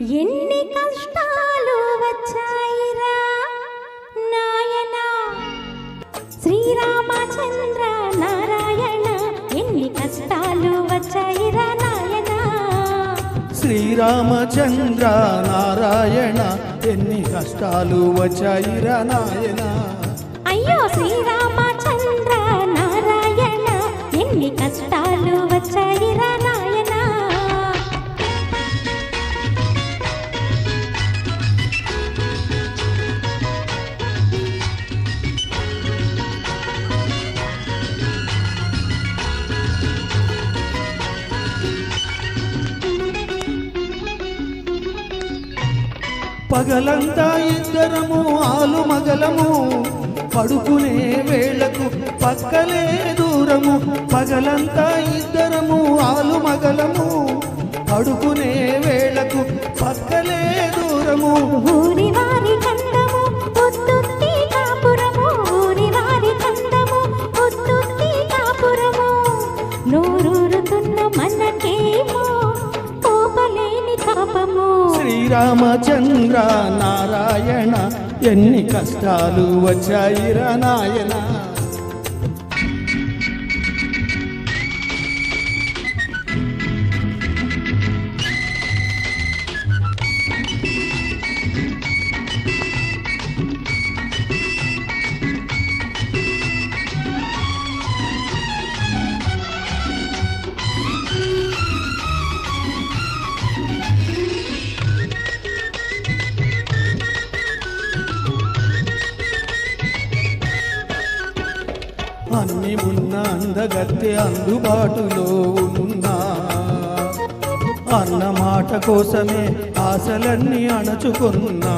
ఎన్ని కష్టాలు వచ్చాయిరా నాయనా? శ్రీరామచంద్ర నారాయణ ఎన్ని కష్టాలు వచ్చాయిరా నాయనా? శ్రీరామచంద్ర నారాయణ ఎన్ని కష్టాలు వచ్చాయిరా నాయన? అయ్యో శ్రీరామచంద్ర పగలంతా ఇద్దరము ఆలు మగలము. పడుకునే వేళకు పక్కలే దూరము. పగలంతా ఇద్దరము ఆలు మగలము. పడుకునే వేళకు పక్కలే దూరము. ఊరి వారి కందము శ్రీరామచంద్ర నారాయణ ఎన్ని కష్టాలు వచ్చాయిరా నాయనా. అన్ని ఉన్న అందగత్తె అందుబాటులో ఉన్నా. అన్న మాట కోసమే ఆశలన్నీ అణచుకున్నా.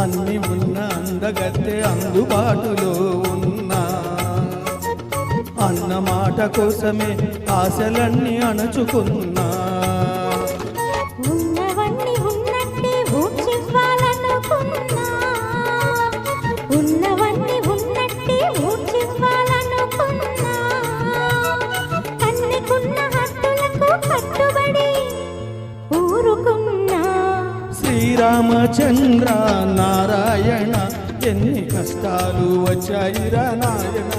అన్ని ఉన్న అందగత్తె అందుబాటులో ఉన్నా. అన్న మాట కోసమే ఆశలన్నీ అణచుకున్నా. శ్రీరామచంద్ర నారాయణ ఎన్ని కష్టాలు వచ్చాయిరా నాయన?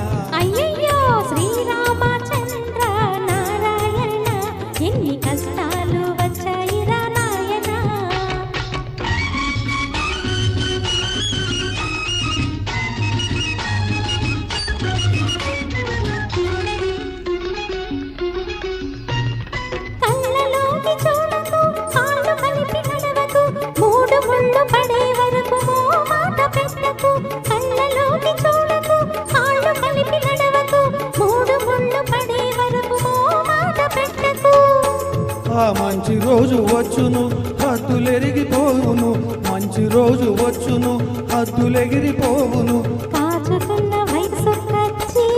మంచి రోజు వచ్చును హద్దులెరిగిపోవును. మంచి రోజు వచ్చును హద్దులెగిరిపోవును. కాచుకున్న వయసు కచ్చి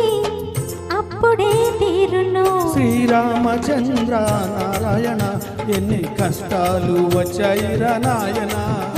అప్పుడే తీరును. శ్రీరామచంద్ర నారాయణ ఎన్ని కష్టాలు వచ్చాయిరా నాయనా.